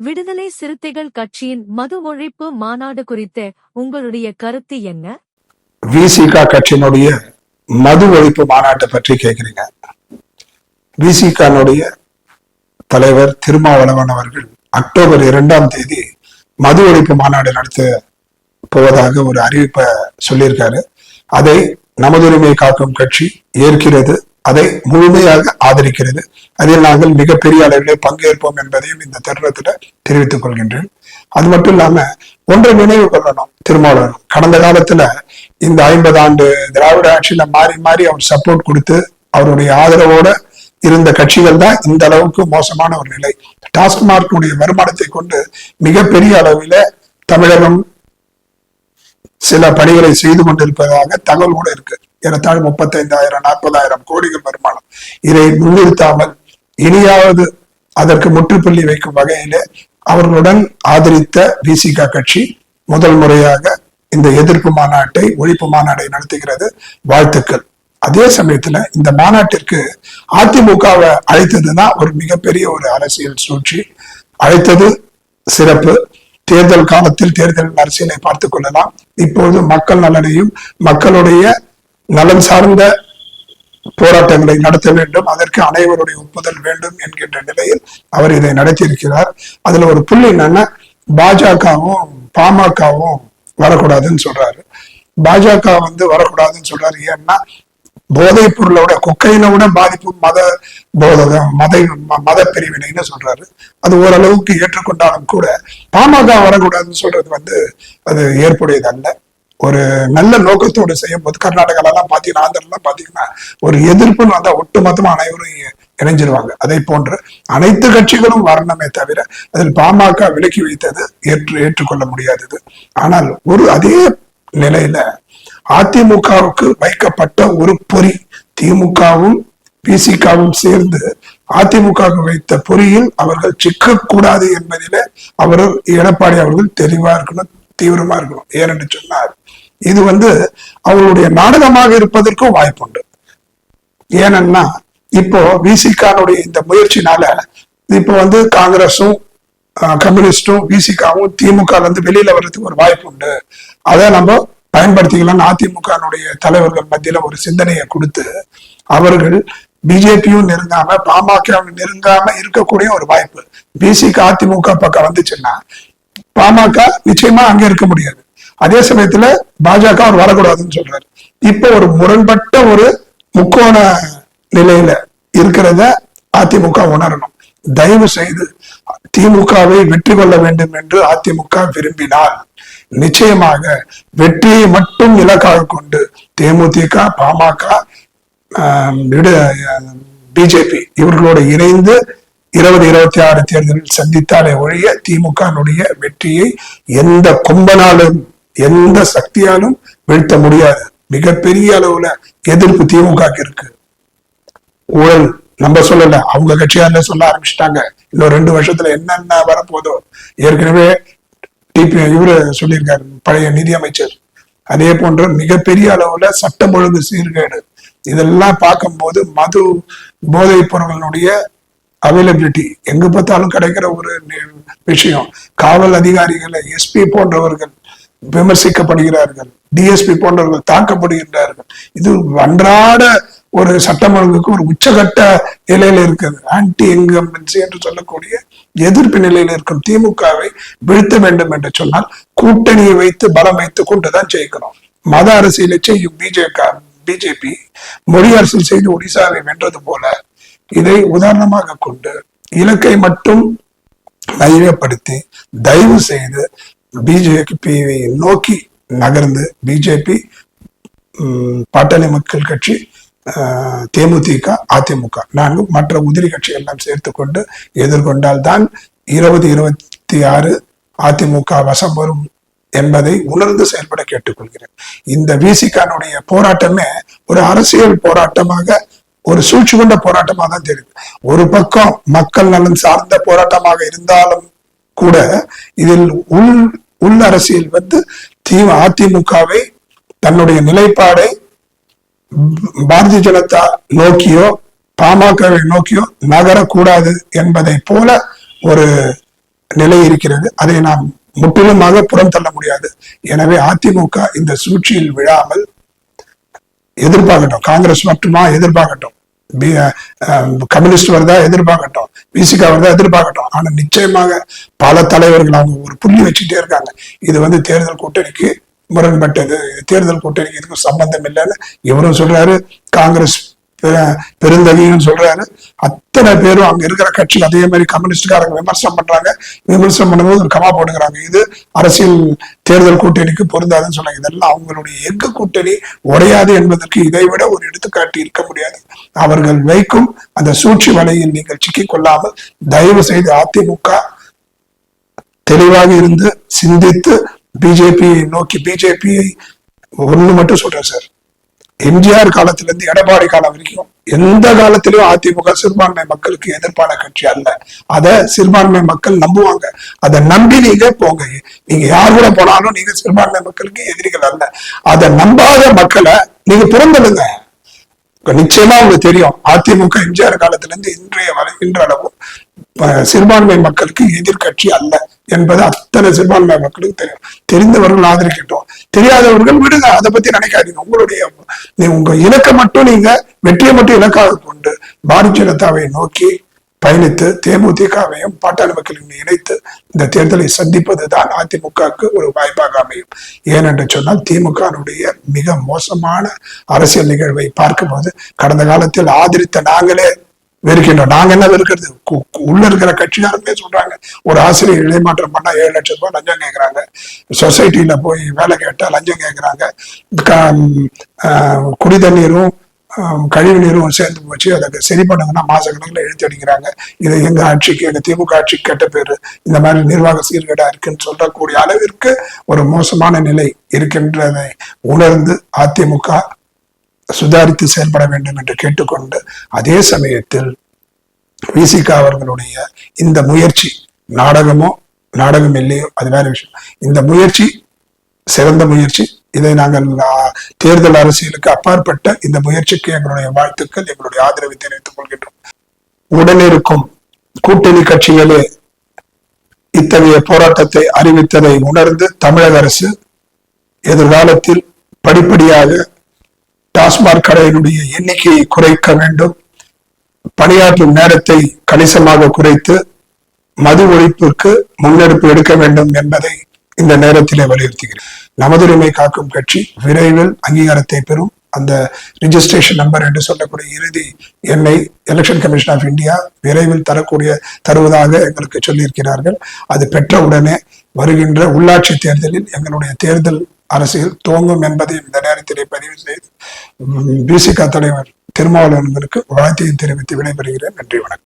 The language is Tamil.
விடுதலை சிறுத்தைகள் கட்சியின் மது ஒழிப்பு மாநாடு குறித்த உங்களுடைய கருத்து என்ன? விசிகா கட்சியினுடைய மது ஒழிப்பு மாநாட்டை பற்றி கேட்கிறீங்க. விசிகானுடைய தலைவர் திருமாவளவன் அவர்கள் அக்டோபர் இரண்டாம் தேதி மது ஒழிப்பு மாநாடு நடத்த போவதாக ஒரு அறிவிப்பை சொல்லியிருக்காரு. அதை நமதுரிமை காக்கும் கட்சி ஏற்கிறது. அதை முழுமையாக ஆதரிக்கிறது. அதில் நாங்கள் மிகப்பெரிய அளவிலே பங்கேற்போம் என்பதையும் இந்த தருணத்துல தெரிவித்துக் கொள்கின்றேன். அது மட்டும் இல்லாம ஒன்றை நினைவு கொள்ளணும் திருமாவளவன். கடந்த காலத்துல இந்த ஐம்பது ஆண்டு திராவிட ஆட்சியில மாறி மாறி அவர் சப்போர்ட் கொடுத்து அவருடைய ஆதரவோட இருந்த கட்சிகள் தான் இந்த அளவுக்கு மோசமான ஒரு நிலை. டாஸ்மார்க்குடைய வருமானத்தை கொண்டு மிகப்பெரிய அளவில தமிழகம் சில பணிகளை செய்து கொண்டிருப்பதாக தகவல் கூட இருக்கு. ஏறத்தாழ் முப்பத்தைந்தாயிரம் நாற்பதாயிரம் கோடிகள் வருமானம். இதை முன்னிறுத்தாமல் இனியாவது அதற்கு முற்றுப்புள்ளி வைக்கும் வகையிலே அவர்களுடன் ஆதரித்த பிசிக கட்சி முதல் முறையாக இந்த எதிர்ப்பு மாநாட்டை ஒழிப்பு மாநாட்டை நடத்துகிறது. வாழ்த்துக்கள். அதே சமயத்துல இந்த மாநாட்டிற்கு அதிமுகவை அழைத்ததுதான் ஒரு மிகப்பெரிய ஒரு அரசியல் சூழ்ச்சி. அழைத்தது சிறப்பு. தேர்தல் காலத்தில் தேர்தல் அரசியலை பார்த்துக் கொள்ளலாம். இப்போது மக்கள் நலனையும் மக்களுடைய நலன் சார்ந்த போராட்டங்களை நடத்த வேண்டும். அதற்கு அனைவருடைய ஒப்புதல் வேண்டும் என்கின்ற நிலையில் அவர் இதை நடத்தியிருக்கிறார். அதுல ஒரு புள்ளி என்னன்னா பாஜகவும் பாமகவும் வரக்கூடாதுன்னு சொல்றாரு. பாஜக வந்து வரக்கூடாதுன்னு சொல்றாரு. ஏன்னா போதைப் பொருளோட கொக்கையின விட பாதிப்பு மத போதகம் மத மத பிரிவினைன்னு சொல்றாரு. அது ஓரளவுக்கு ஏற்றுக்கொண்டாலும் கூட பாமக வரக்கூடாதுன்னு சொல்றது வந்து அது ஏற்புடையது அல்ல ஒரு நல்ல நோக்கத்தோடு செய்யும் போது கர்நாடகாலாம் பாத்தீங்கன்னா ஆந்திரெல்லாம் பாத்தீங்கன்னா ஒரு எதிர்ப்புன்னு வந்தா ஒட்டுமொத்தமா அனைவரும் இணைஞ்சிருவாங்க. அதை போன்று அனைத்து கட்சிகளும் வரணுமே தவிர அதில் பாமக விலக்கி வைத்தது ஏற்று ஏற்றுக்கொள்ள முடியாதது. ஆனால் ஒரு அதே நிலையில அதிமுகவுக்கு வைக்கப்பட்ட ஒரு பொறி திமுகவும் பிசிகாவும் சேர்ந்து அதிமுக வைத்த பொறியில் அவர்கள் சிக்கக்கூடாது என்பதிலே அவர் எடப்பாடி அவர்கள் தெளிவா இருக்கணும் தீவிரமா இருக்கணும். ஏனென்று சொன்னார் இது வந்து அவர்களுடைய நாடகமாக இருப்பதற்கும் வாய்ப்புண்டு. ஏனென்னா இப்போ விசிகானுடைய இந்த முயற்சினால இப்போ வந்து காங்கிரஸும் கம்யூனிஸ்டும் விசிகாவும் திமுக வந்து வெளியில வர்றதுக்கு ஒரு வாய்ப்பு உண்டு அதை நம்ம பயன்படுத்திக்கலாம் அதிமுகனுடைய தலைவர்கள் மத்தியில ஒரு சிந்தனையை கொடுத்து அவர்கள் பிஜேபியும் நெருங்காம பாமகவும் நெருங்காம இருக்கக்கூடிய ஒரு வாய்ப்பு. பிசிக்கு அதிமுக பக்கம் வந்துச்சுன்னா பாமக நிச்சயமா அங்க இருக்க முடியாது. அதே சமயத்துல பாஜக அவர் வரக்கூடாதுன்னு சொல்றாரு. இப்ப ஒரு முரண்பட்ட ஒரு முக்கோண நிலையில இருக்கிறத அதிமுக உணரணும். தயவு செய்து திமுகவை வெற்றி கொள்ள வேண்டும் என்று அதிமுக விரும்பினால் நிச்சயமாக வெற்றியை மட்டும் இலக்காக கொண்டு தேமுதிக பாமக பிஜேபி இவர்களோடு இணைந்து இருபது இருபத்தி ஆறு தேர்தலில் சந்தித்தாலே ஒழிய திமுகனுடைய வெற்றியை எந்த கும்பனாலும் எந்த சக்தியாலும் வீழ்த்த முடியாது. மிகப்பெரிய அளவுல எதிர்ப்பு திமுக இருக்கு. ஊழல் நம்ம சொல்லல அவங்க கட்சியால சொல்ல ஆரம்பிச்சிட்டாங்க. இன்னும் ரெண்டு வருஷத்துல என்னென்ன வரப்போதோ. ஏற்கனவே டிபி இவரு சொல்லியிருக்காரு பழைய நிதியமைச்சர். அதே போன்ற மிகப்பெரிய அளவுல சட்டம் ஒழுங்கு சீர்கேடு. இதெல்லாம் பார்க்கும்போது மது போதைப் பொருள்களுடைய அவைலபிலிட்டி எங்க பார்த்தாலும் கிடைக்கிற ஒரு விஷயம். காவல் அதிகாரிகளை எஸ்பி போன்றவர்கள் விமர்சிக்கப்படுகிறார்கள். டிஎஸ்பி போன்றவர்கள் தாக்கப்படுகின்றார்கள். இது அன்றாட ஒரு சட்டம் ஒழுங்குக்கு ஒரு உச்சகட்ட நிலையில இருக்கிறது ஆன்டி இன்கம்பன்சி என்று சொல்லக்கூடிய எதிர்ப்பு நிலையில இருக்கும் திமுகவை வீழ்த்த வேண்டும் என்று சொன்னால் கூட்டணியை வைத்து பலம் வைத்து கொண்டுதான் ஜெயிக்கணும். மத அரசியலை செய்யும் பிஜேபி பிஜேபி மொழி அரசியல் செய்து ஒடிசாவை வென்றது போல இதை உதாரணமாக கொண்டு இலக்கை மட்டும் மையப்படுத்தி தயவு செய்து பிஜேபியை நோக்கி நகர்ந்து பிஜேபி பாட்டாளி மக்கள் கட்சி தேமுதிக அதிமுக நான்கு மற்ற உதிரி கட்சி எல்லாம் சேர்த்து கொண்டு எதிர்கொண்டால் தான் இருபது இருபத்தி ஆறு அதிமுக வசம் வரும் என்பதை உணர்ந்து செயல்பட கேட்டுக்கொள்கிறேன். இந்த விசிகானுடைய போராட்டமே ஒரு அரசியல் போராட்டமாக ஒரு சூழ்ச்சி கொண்ட போராட்டமாக தான் தெரியுது. ஒரு பக்கம் மக்கள் நலன் சார்ந்த போராட்டமாக இருந்தாலும் கூட இதில் உள் உள் அரசியல் வந்து தீவு அதிமுகவை தன்னுடைய நிலைப்பாடை பாரதிய ஜனதா நோக்கியோ பாமகவை நோக்கியோ நகரக்கூடாது என்பதை போல ஒரு நிலை இருக்கிறது. அதை நாம் முற்றிலுமாக புறம் தள்ள முடியாது. எனவே அதிமுக இந்த சூழ்ச்சியில் விழாமல் எதிர்பார்க்கட்டும். காங்கிரஸ் மட்டுமா எதிர்பார்க்கட்டும். பி- கம்யூனிஸ்ட் வருதா எதிர்பார்க்கட்டும். பிசிகா வந்து எதிர்பார்க்கட்டும். ஆனா நிச்சயமாக பல தலைவர்கள் அவங்க ஒரு புள்ளி வச்சுட்டே இருக்காங்க. இது வந்து தேர்தல் கூட்டணிக்கு முரண்பட்டது. இது தேர்தல் கூட்டணிக்கு இதுக்கும் சம்பந்தம் இல்லைன்னு இவரும் சொல்றாரு. காங்கிரஸ் பெ- சொல்றாரு. அத்தனை பேரும் அங்க இருக்கிற கட்சி அதே மாதிரி கம்யூனிஸ்டுக்காரங்க விமர்சனம் பண்றாங்க. விமர்சனம் பண்ணும்போது ஒரு கமா போட்டுக்கிறாங்க. இது அரசியல் தேர்தல் கூட்டணிக்கு பொருந்தாதுன்னு சொன்னாங்க இதெல்லாம் அவங்களுடைய எங்க கூட்டணி உடையாது என்பதற்கு இதை விட ஒரு எடுத்துக்காட்டு இருக்க முடியாது. அவர்கள் வைக்கும் அந்த சூழ்ச்சி வலையில் நீங்கள் சிக்கிக் கொள்ளாமல் தயவு செய்து அதிமுக தெளிவாக இருந்து சிந்தித்து பிஜேபியை நோக்கி பிஜேபியை ஒண்ணு மட்டும் சொல்றேன் சார். எம்ஜிஆர் காலத்துல இருந்து எடப்பாடி காலம் வரைக்கும் எந்த காலத்திலும் அதிமுக சிறுபான்மை மக்களுக்கு எதிர்ப்பான கட்சி அல்ல. அத சிறுபான்மை மக்கள் நம்புவாங்க. அதை நம்பி நீங்க போங்க. நீங்க யார் கூட போனாலும் நீங்க சிறுபான்மை மக்களுக்கு எதிரிகள் அல்ல. அதை நம்பாத மக்களை நீங்க புறந்தழுங்க நிச்சயமா உங்களுக்கு தெரியும் அதிமுக எம்ஜிஆர் காலத்துல இருந்து இன்றைய வரை இன்றளவும் சிறுபான்மை மக்களுக்கு எதிர்க்கட்சி அல்ல என்பது அத்தனை சிறுபான்மை மக்களுக்கு தெரியும். தெரிந்தவர்கள் ஆதரிக்கட்டும். தெரியாதவர்கள் விடுங்க. அதை பத்தி நினைக்காதீங்க. உங்களுடைய உங்க இலக்கை மட்டும் நீங்க வெற்றியை மட்டும் இலக்காக கொண்டு பாரதிய ஜனதாவை நோக்கி பயணித்து தேமுதிகவையும் பாட்டாளி மக்களையும் இணைத்து இந்த தேர்தலை சந்திப்பதுதான் அதிமுகவுக்கு ஒரு வாய்ப்பாக அமையும். ஏனென்று சொன்னால் திமுகனுடைய மிக மோசமான அரசியல் நிகழ்வை பார்க்கும்போது கடந்த காலத்தில் ஆதரித்த நாங்களே வெறுக்கின்றோம். நாங்க என்ன வெறுக்கிறது? கு- கு- உள்ள இருக்கிற கட்சிக்காரங்களே சொல்றாங்க. ஒரு ஆசிரியர் இடைமாற்றம் பண்ணா ஏழு லட்சம் ரூபாய் லஞ்சம் கேட்கறாங்க சொசைட்டில போய் வேலை கேட்டா லஞ்சம் கேட்கறாங்க ஆஹ் குடி தண்ணீரும் ஆஹ் கழிவு நீரும் சேர்ந்து போச்சு. அதை சரி பண்ணுங்கன்னா மாச எழுத்து அடிக்கிறாங்க. இது எங்க ஆட்சிக்கு எங்க திமுக ஆட்சிக்கு கெட்ட பேரு. இந்த மாதிரி நிர்வாக சீர்கேடா இருக்குன்னு சொல்லக்கூடிய அளவிற்கு ஒரு மோசமான நிலை இருக்கின்றதை உணர்ந்து அதிமுக சுதாரித்து செயல்பட வேண்டும் என்று கேட்டுக்கொண்டு அதே சமயத்தில் விசிகா அவர்களுடைய இந்த முயற்சி நாடகமோ நாடகம் இல்லையோ அது வேற விஷயம். இந்த முயற்சி சிறந்த முயற்சி. இதை நாங்கள் தேர்தல் அரசியலுக்கு அப்பாற்பட்ட இந்த முயற்சிக்கு எங்களுடைய வாழ்த்துக்கள் எங்களுடைய ஆதரவை தெரிவித்துக் கொள்கின்றோம். உடனிருக்கும் கூட்டணி கட்சிகளே இத்தகைய போராட்டத்தை அறிவித்ததை உணர்ந்து தமிழக அரசு எதிர்காலத்தில் படிப்படியாக டாஸ்மாக் கடையினுடைய எண்ணிக்கையை குறைக்க வேண்டும். பணியாற்றும் நேரத்தை கணிசமாக குறைத்து மது ஒழிப்பிற்கு முன்னெடுப்பு எடுக்க வேண்டும் என்பதை இந்த நேரத்திலே வலியுறுத்துகிறேன். நமதுரிமை காக்கும் கட்சி விரைவில் அங்கீகாரத்தை பெறும். அந்த ரிஜிஸ்ட்ரேஷன் நம்பர் என்று சொல்லக்கூடிய இறுதி எண்ணை எலெக்ஷன் கமிஷன் ஆஃப் இந்தியா விரைவில் தரக்கூடிய தருவதாக எங்களுக்கு சொல்லியிருக்கிறார்கள். அது பெற்றவுடனே வருகின்ற உள்ளாட்சி தேர்தலில் எங்களுடைய தேர்தல் அரசியல் துவங்கும் என்பதை இந்த நேரத்திலே பதிவு செய்து பிசிக தலைவர் திருமாவளவனுக்கு வாழ்த்தையும் தெரிவித்து விடைபெறுகிறேன். நன்றி வணக்கம்.